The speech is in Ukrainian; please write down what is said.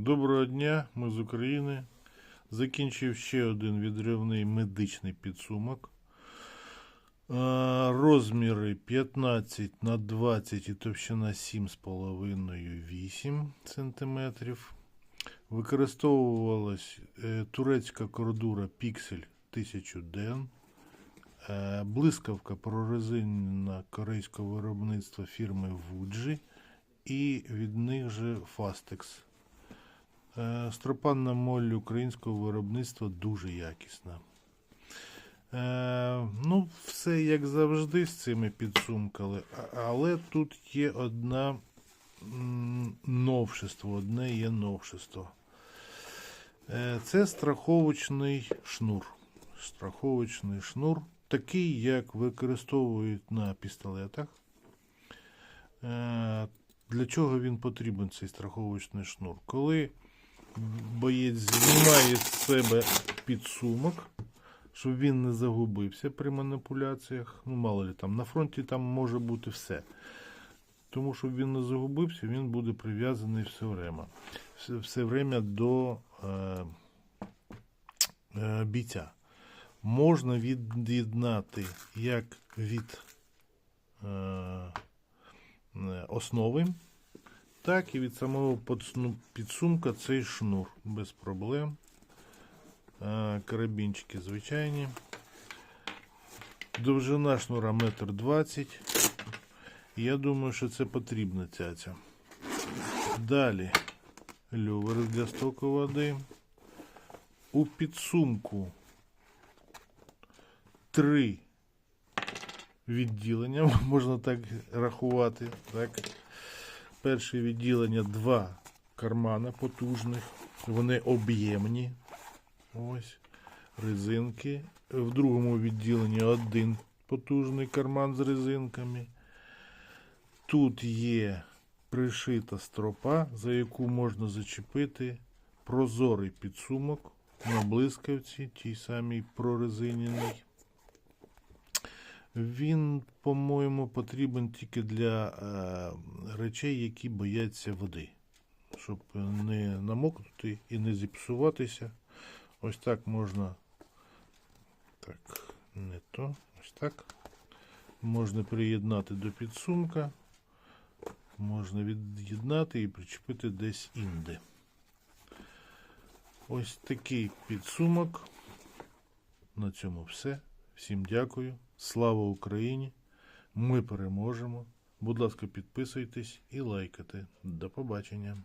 Доброго дня, ми з України. Закінчив ще один відривний медичний підсумок. Розміри 15 на 20 і товщина 7,5-8 см. Використовувалась е, турецька кордура Pixel 1000 DEN. Е, Блискавка прорезинена корейського виробництва фірми Fuji і від них же Fastex. Е, Стропанна моль українського виробництва дуже якісна. Е, ну, все як завжди з цими підсумками, але тут є одна новшество, одне є новшество. Е, Це страховочний шнур. Страховочний шнур, такий, як використовують на пістолетах. Для чого він потрібен, цей страховочний шнур? Коли боєць знімає з себе підсумок, щоб він не загубився при маніпуляціях. Ну, мало ли там на фронті там може бути все. Тому щоб він не загубився, він буде прив'язаний все время, все, все время до е, е, бійця. Можна від'єднати як від е, е, основи, так і від самого підсумка цей шнур без проблем. Карабінчики звичайні. Довжина шнура 1,20 м. Я думаю, що це потрібна цяця. Далі лювер для стоку води. У підсумку три відділення, можна так рахувати. Так. Перше відділення два кармана потужних. Вони об'ємні. Ось. Резинки. В другому відділенні один потужний карман з резинками. Тут є пришита стропа, за яку можна зачепити прозорий підсумок на блискавці, тій самій прорезиненій. Він, по-моєму, потрібен тільки для е, речей, які бояться води, щоб не намокнути і не зіпсуватися. Ось так можна. Так, не то. Ось так. Можна приєднати до підсумка. Можна від'єднати і причепити десь інде. Ось такий підсумок. На цьому все. Всім дякую. Слава Україні! Ми переможемо. Будь ласка, підписуйтесь і лайкайте. До побачення.